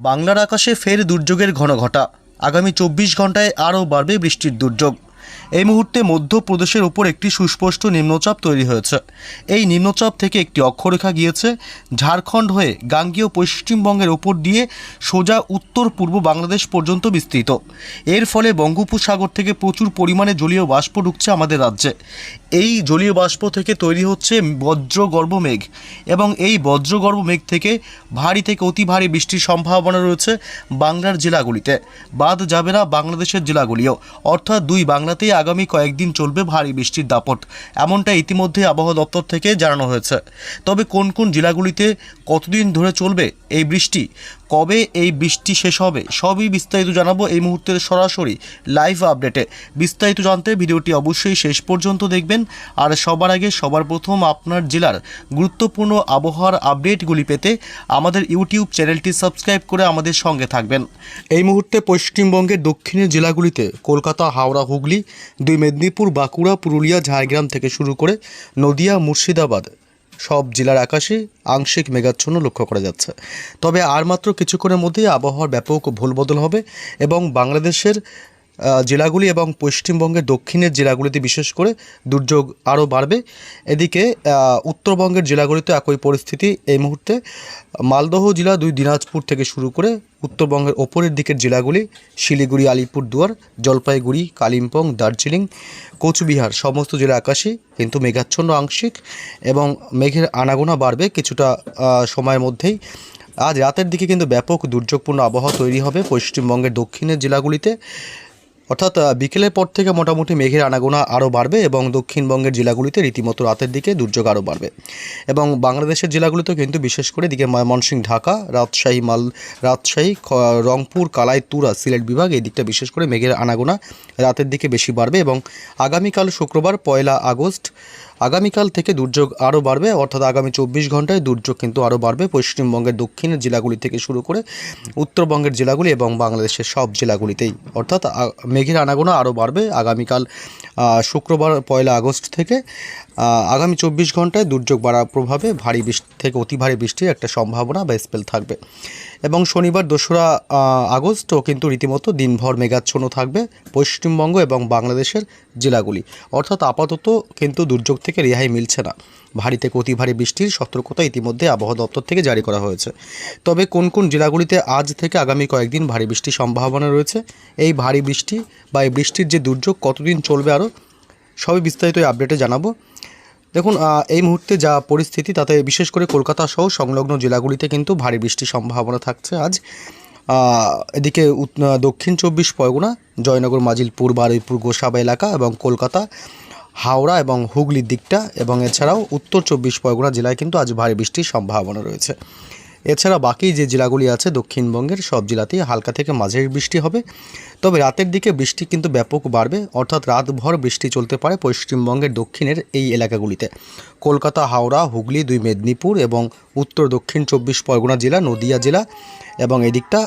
বাংলার আকাশে ফের দুর্যোগের ঘন ঘটা আগামী চব্বিশ ঘন্টায় আরও বাড়বে বৃষ্টির দুর্যোগ। এই মুহূর্তে মধ্যপ্রদেশের উপর একটি সুস্পষ্ট নিম্নচাপ তৈরি হয়েছে। এই নিম্নচাপ থেকে একটি অক্ষরেখা গিয়েছে, ঝাড়খণ্ড হয়ে গাঙ্গীয় পশ্চিমবঙ্গের ওপর দিয়ে সোজা উত্তর পূর্ব বাংলাদেশ পর্যন্ত বিস্তৃত। এর ফলে বঙ্গোপসাগর থেকে প্রচুর পরিমাণে জলীয় বাষ্প ঢুকছে আমাদের রাজ্যে। এই জলীয় বাষ্প থেকে তৈরি হচ্ছে বজ্রগর্ভ মেঘ এবং এই বজ্রগর্ভ মেঘ থেকে ভারী থেকে অতি ভারী বৃষ্টির সম্ভাবনা রয়েছে বাংলার জেলাগুলিতে। বাদ যাবে না বাংলাদেশের জেলাগুলিও। অর্থাৎ দুই বাংলাতেই আগামী কয়েকদিন চলবে ভারী বৃষ্টির দাপট। এমনটা ইতিমধ্যে আবহাওয়া দপ্তর থেকে জানানো হয়েছে। তবে কোন কোন জেলাগুলিতে কতদিন ধরে চলবে এই বৃষ্টি? কবে এই বৃষ্টি শেষ হবে? সবই বিস্তারিত জানাব এই মুহূর্তের সরাসরি লাইভ আপডেটে। বিস্তারিত জানতে ভিডিওটি অবশ্যই শেষ পর্যন্ত দেখবেন। আর সবার আগে সবার প্রথম আপনার জেলার গুরুত্বপূর্ণ আবহাওয়ার আপডেটগুলি পেতে আমাদের ইউটিউব চ্যানেলটি সাবস্ক্রাইব করে আমাদের সঙ্গে থাকবেন। এই মুহূর্তে পশ্চিমবঙ্গের দক্ষিণের জেলাগুলিতে কলকাতা, হাওড়া, হুগলি দুই মেদিনীপুর, বাঁকুড়া, পুরুলিয়া, ঝাড়গ্রাম থেকে শুরু করে নদিয়া, মুর্শিদাবাদ সব জেলার আকাশে আংশিক মেঘাচ্ছন্ন লক্ষ্য করা যাচ্ছে। তবে আর মাত্র কিছুক্ষণের মধ্যেই আবহাওয়ার ব্যাপক ভুলবদল হবে এবং বাংলাদেশের জেলাগুলি এবং পশ্চিমবঙ্গের দক্ষিণের জেলাগুলিতে বিশেষ করে দুর্যোগ আরও বাড়বে। এদিকে উত্তরবঙ্গের জেলাগুলিতে একই পরিস্থিতি। এই মুহূর্তে মালদহ জেলা দুই, দিনাজপুর থেকে শুরু করে উত্তরবঙ্গের ওপরের দিকের জেলাগুলি শিলিগুড়ি আলিপুরদুয়ার জলপাইগুড়ি, কালিম্পং, দার্জিলিং, কোচবিহার সমস্ত জেলা আকাশে কিন্তু মেঘাচ্ছন্ন আংশিক এবং মেঘের আনাগোনা বাড়বে কিছুটা সময়ের মধ্যেই। আজ রাতের দিকে কিন্তু ব্যাপক দুর্যোগপূর্ণ আবহাওয়া তৈরি হবে পশ্চিমবঙ্গের দক্ষিণের জেলাগুলিতে। অর্থাৎ বিকেলের পর থেকে মোটামুটি মেঘের আনাগোনা আরও বাড়বে এবং দক্ষিণবঙ্গের জেলাগুলিতে রীতিমতো রাতের দিকে দুর্যোগ আরও বাড়বে। এবং বাংলাদেশের জেলাগুলিতেও কিন্তু বিশেষ করে দিকে ময়মনসিংহ, ঢাকা, রাজশাহী, মাল, রাজশাহী রংপুর কালাই তুরা সিলেট বিভাগ এই দিকটা বিশেষ করে মেঘের আনাগোনা রাতের দিকে বেশি বাড়বে এবং আগামীকাল শুক্রবার পয়লা আগস্ট আগামীকাল থেকে দুর্যোগ আরও বাড়বে, অর্থাৎ আগামী চব্বিশ ঘন্টায় দুর্যোগ কিন্তু আরও বাড়বে। পশ্চিমবঙ্গের দক্ষিণের জেলাগুলি থেকে শুরু করে উত্তরবঙ্গের জেলাগুলি এবং বাংলাদেশের সব জেলাগুলিতেই। অর্থাৎ মেঘের আনাগোনা আরও বাড়বে। আগামীকাল শুক্রবার, পয়লা আগস্ট থেকে আগামী চব্বিশ ঘন্টায় দুর্যোগ বাড়ার প্রভাবে ভারী বৃষ্টি থেকে অতি ভারী বৃষ্টির একটা সম্ভাবনা বা স্পেল থাকবে। এবং শনিবার দোসরা আগস্টও কিন্তু রীতিমতো দিনভর মেঘাচ্ছন্ন থাকবে পশ্চিমবঙ্গ এবং বাংলাদেশের জেলাগুলি। অর্থাৎ আপাতত কিন্তু দুর্যোগ থেকে রেহাই মিলছে না। ভারীতে অতি ভারী বৃষ্টির সতর্কতা ইতিমধ্যে আবহাওয়া দপ্তর থেকে জারি করা হয়েছে। তবে কোন কোন জেলাগুলিতে আজ থেকে আগামী কয়েকদিন ভারী বৃষ্টির সম্ভাবনা রয়েছে? এই ভারী বৃষ্টি বা এই বৃষ্টির যে দুর্যোগ কতদিন চলবে আরও? সবই বিস্তারিত আপডেটে জানাব। দেখুন এই মুহূর্তে যা পরিস্থিতি, তাতে বিশেষ করে কলকাতা সহ সংলগ্ন জেলাগুলিতে কিন্তু ভারী বৃষ্টির সম্ভাবনা থাকছে আজ। এদিকে দক্ষিণ চব্বিশ পরগনা, জয়নগর, মাজিলপুর, বারুইপুর, গোসাবা এলাকা এবং কলকাতা, হাওড়া এবং হুগলির দিকটা এবং এছাড়াও উত্তর চব্বিশ পরগনা জেলায় কিন্তু আজ ভারী বৃষ্টির সম্ভাবনা রয়েছে। এছাড়া বাকি যে জেলাগুলি আছে দক্ষিণবঙ্গের, সব জেলাতেই হালকা থেকে মাঝারি বৃষ্টি হবে। তবে রাতের দিকে বৃষ্টি কিন্তু ব্যাপক বাড়বে, অর্থাৎ রাতভর বৃষ্টি চলতে পারে পশ্চিমবঙ্গের দক্ষিণের এই এলাকাগুলিতে। কলকাতা, হাওড়া, হুগলি, দুই মেদিনীপুর এবং উত্তর, দক্ষিণ চব্বিশ পরগনা জেলা, নদিয়া জেলা এবং এদিকটা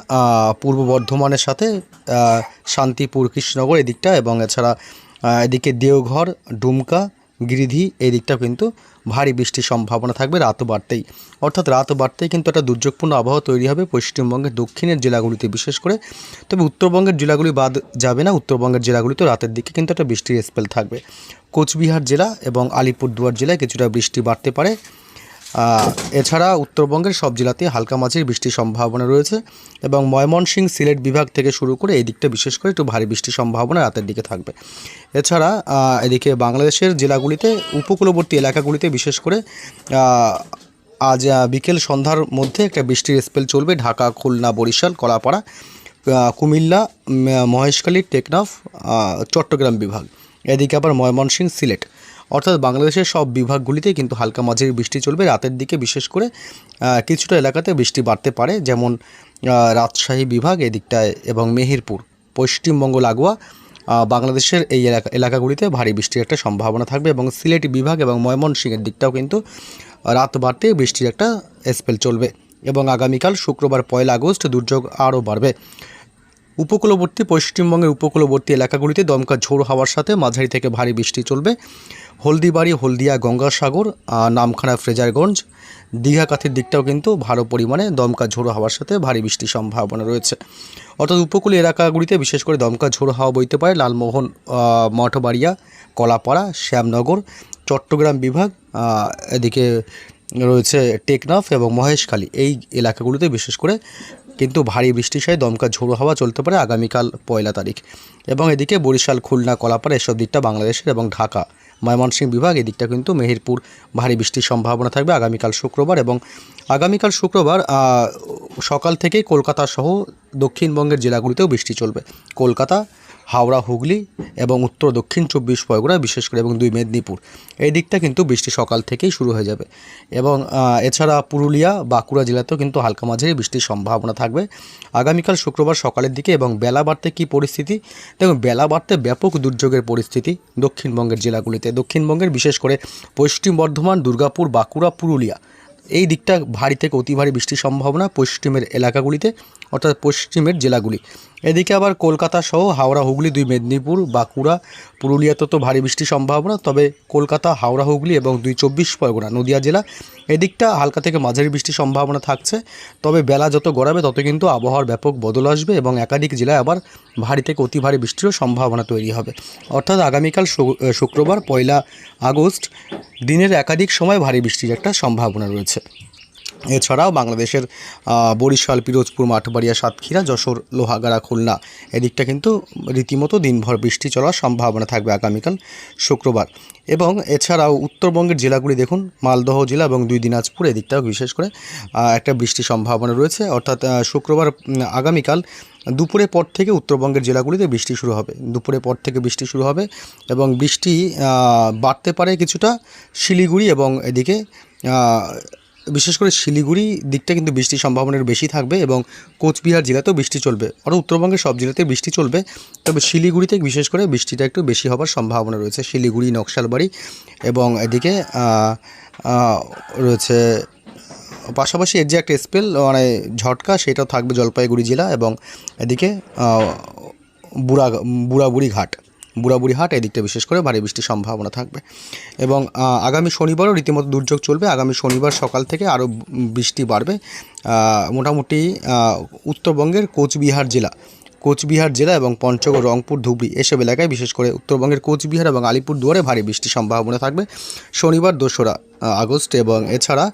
পূর্ব বর্ধমানের সাথে শান্তিপুর, কৃষ্ণনগর এদিকটা এবং এছাড়া এদিকে দেওঘর, ডুমকা গিরিধি, এই দিকটা কিন্তু ভারী বৃষ্টির সম্ভাবনা থাকবে রাত বাড়তেই। অর্থাৎ রাত বাড়তেই কিন্তু একটা দুর্যোগপূর্ণ আবহাওয়া তৈরি হবে পশ্চিমবঙ্গের দক্ষিণের জেলাগুলিতে বিশেষ করে। তবে উত্তরবঙ্গের জেলাগুলি বাদ যাবে না, উত্তরবঙ্গের জেলাগুলিতে রাতের দিকে কিন্তু একটা বৃষ্টির স্পেল থাকবে। কোচবিহার জেলা এবং আলিপুরদুয়ার জেলায় কিছুটা বৃষ্টি বাড়তে পারে। এছাড়া উত্তরবঙ্গের সব জেলাতে হালকা মাঝির বৃষ্টির সম্ভাবনা রয়েছে এবং ময়মনসিংহ সিলেট বিভাগ থেকে শুরু করে এই দিকটা বিশেষ করে একটু ভারী বৃষ্টির সম্ভাবনা রাতের দিকে থাকবে। এছাড়া এদিকে বাংলাদেশের জেলাগুলিতে, উপকূলবর্তী এলাকাগুলিতে বিশেষ করে আজ বিকেল সন্ধ্যার মধ্যে একটা বৃষ্টির স্পেল চলবে। ঢাকা, খুলনা, বরিশাল, কলাপাড়া কুমিল্লা মহেশখালী, টেকনাফ চট্টগ্রাম বিভাগ। এদিকে আবার ময়মনসিংহ, সিলেট। অর্থাৎ বাংলাদেশের সব বিভাগগুলিতেই কিন্তু হালকা মাঝারি বৃষ্টি চলবে। রাতের দিকে বিশেষ করে কিছুটা এলাকাতে বৃষ্টি বাড়তে পারে, যেমন রাজশাহী বিভাগ এদিকটায় এবং মেহেরপুর। পশ্চিমবঙ্গ লাগোয়া বাংলাদেশের এই এলাকা, এলাকাগুলিতে ভারী বৃষ্টির একটা সম্ভাবনা থাকবে এবং সিলেট বিভাগ এবং ময়মনসিংহের দিকটাও কিন্তু রাত বাড়তে বৃষ্টির একটা স্পেল চলবে এবং আগামীকাল শুক্রবার পয়লা আগস্ট দুর্যোগ আরও বাড়বে। উপকূলবর্তী, পশ্চিমবঙ্গের উপকূলবর্তী এলাকাগুলিতে দমকা ঝোড় হাওয়ার সাথে মাঝারি থেকে ভারী বৃষ্টি চলবে। হলদিবাড়ি, হলদিয়া, গঙ্গাসাগর নামখানা, ফ্রেজারগঞ্জ দীঘা দীঘাকাথির দিকটাও কিন্তু ভালো পরিমাণে দমকা ঝোড়ো হাওয়ার সাথে ভারী বৃষ্টির সম্ভাবনা রয়েছে। অর্থাৎ উপকূলীয় এলাকাগুলিতে বিশেষ করে দমকা ঝোড়ো হাওয়া বইতে পারে লালমোহন মঠবাড়িয়া, কলাপাড়া, শ্যামনগর, চট্টগ্রাম বিভাগ এদিকে রয়েছে টেকনাফ এবং মহেশখালী। এই এলাকাগুলিতে বিশেষ করে কিন্তু ভারী বৃষ্টির সহ দমকা ঝোড়ো হাওয়া চলতে পারে আগামীকাল পয়লা তারিখ। এবং এদিকে বরিশাল, খুলনা, কলাপাড়া এসব দিকটা বাংলাদেশের এবং ঢাকা। ময়মনসিংহ বিভাগ এদিকটা কিন্তু মেহেরপুর ভারী বৃষ্টির সম্ভাবনা থাকবে আগামীকাল শুক্রবার এবং আগামীকাল শুক্রবার সকাল থেকেই কলকাতা সহ দক্ষিণবঙ্গের জেলাগুলিতেও বৃষ্টি চলবে। কলকাতা হাওড়া হুগলি এবং উত্তর দক্ষিণ চব্বিশ পরগনা, বিশেষ করে এবং দুই মেদিনীপুর। এই দিকটা কিন্তু বৃষ্টি সকাল থেকেই শুরু হয়ে যাবে। এবং এছাড়া পুরুলিয়া, বাঁকুড়া জেলাতেও কিন্তু হালকা মাঝারি বৃষ্টির সম্ভাবনা থাকবে। আগামীকাল শুক্রবার সকালের দিকে এবং বেলা বাড়তে কী পরিস্থিতি? দেখুন, বেলা বাড়তে ব্যাপক দুর্যোগের পরিস্থিতি দক্ষিণবঙ্গের জেলাগুলিতে। দক্ষিণবঙ্গের বিশেষ করে পশ্চিম বর্ধমান, দুর্গাপুর, বাঁকুড়া, পুরুলিয়া। এই দিকটা ভারী থেকে অতি ভারী বৃষ্টির সম্ভাবনা পশ্চিমের এলাকাগুলিতে, অর্থাৎ পশ্চিমের জেলাগুলি। এদিকে আবার কলকাতা সহ হাওড়া, হুগলি, দুই মেদিনীপুর, বাঁকুড়া, পুরুলিয়াতে তো ভারী বৃষ্টির সম্ভাবনা, তবে কলকাতা, হাওড়া, হুগলি এবং দুই চব্বিশ পরগনা, নদিয়া জেলা, এদিকটা হালকা থেকে মাঝারি বৃষ্টির সম্ভাবনা থাকছে। তবে বেলা যত গড়াবে, তত কিন্তু আবহাওয়ার ব্যাপক বদল আসবে এবং একাধিক জেলায় আবার ভারী থেকে অতি ভারী বৃষ্টিরও সম্ভাবনা তৈরি হবে। অর্থাৎ আগামীকাল শুক্রবার, পয়লা আগস্ট, দিনের একাধিক সময় ভারী বৃষ্টির একটা সম্ভাবনা রয়েছে। এছাড়াও বাংলাদেশের বরিশাল, পিরোজপুর, মাঠবাড়িয়া, সাতক্ষীরা, যশোর, লোহাগাড়া, খুলনা এদিকটা কিন্তু রীতিমতো দিনভর বৃষ্টি চলার সম্ভাবনা থাকবে আগামীকাল শুক্রবার। এবং এছাড়াও উত্তরবঙ্গের জেলাগুলি দেখুন, মালদহ জেলা এবং দুই দিনাজপুর এদিকটাও বিশেষ করে একটা বৃষ্টির সম্ভাবনা রয়েছে। অর্থাৎ শুক্রবার আগামীকাল দুপুরের পর থেকে উত্তরবঙ্গের জেলাগুলিতে বৃষ্টি শুরু হবে। দুপুরের পর থেকে বৃষ্টি শুরু হবে এবং বৃষ্টি বাড়তে পারে কিছুটা শিলিগুড়ি এবং এদিকে বিশেষ করে শিলিগুড়ি দিকটা কিন্তু বৃষ্টির সম্ভাবনা বেশি থাকবে এবং কোচবিহার জেলাতেও বৃষ্টি চলবে। আরও উত্তরবঙ্গের সব জেলাতে বৃষ্টি চলবে। তবে শিলিগুড়িতে বিশেষ করে বৃষ্টিটা একটু বেশি হবার সম্ভাবনা রয়েছে। শিলিগুড়ি, নকশালবাড়ি এবং এদিকে রয়েছে, পাশাপাশি এর যে একটা স্পেল মানে ঝটকা, সেটাও থাকবে জলপাইগুড়ি জেলা এবং এদিকে বুড়া, বুড়াবুড়ি ঘাট। বুড়াবুড়ি হাট, এদিকটা বিশেষ করে ভারী বৃষ্টির সম্ভাবনা থাকবে। এবং আগামী শনিবারও রীতিমতো দুর্যোগ চলবে। আগামী শনিবার সকাল থেকে আরও বৃষ্টি বাড়বে। মোটামুটি উত্তরবঙ্গের কোচবিহার জেলা কোচবিহার জেলা এবং পঞ্চগড়, রংপুর, ধুবড়ি এসব এলাকায় বিশেষ করে উত্তরবঙ্গের কোচবিহার এবং আলিপুর দুয়ারে ভারী বৃষ্টির সম্ভাবনা থাকবে। শনিবার দোসরা আগস্ট এবং এছাড়া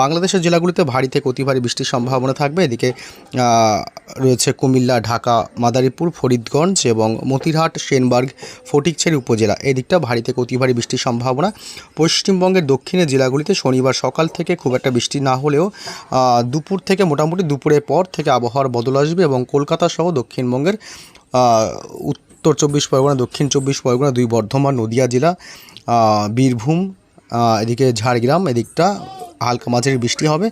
বাংলাদেশের জেলাগুলিতে ভারী থেকে অতি ভারী বৃষ্টির সম্ভাবনা থাকবে। এদিকে রয়েছে কুমিল্লা, ঢাকা, মাদারীপুর, ফরিদগঞ্জ এবং মতিরহাট, সেনবার্গ, ফটিকছড়ি উপজেলা। এই দিকটা ভারী থেকে অতি ভারী বৃষ্টির সম্ভাবনা। পশ্চিমবঙ্গের দক্ষিণের জেলাগুলিতে শনিবার সকাল থেকে খুব একটা বৃষ্টি না হলেও দুপুর থেকে মোটামুটি দুপুরের পর থেকে আবহাওয়ার বদল আসবে এবং কলকাতা সহ দক্ষিণবঙ্গের উত্তর চব্বিশ পরগনা, দক্ষিণ চব্বিশ পরগনা, দুই বর্ধমান, নদিয়া জেলা বীরভূম এদিকে ঝাড়গ্রাম, এদিকটা হালকা মাঝারি বৃষ্টি হবে।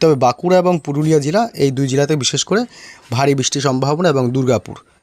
তবে বাঁকুড়া এবং পুরুলিয়া জেলা, এই দুই জেলাতে বিশেষ করে ভারী বৃষ্টির সম্ভাবনা এবং দুর্গাপুর।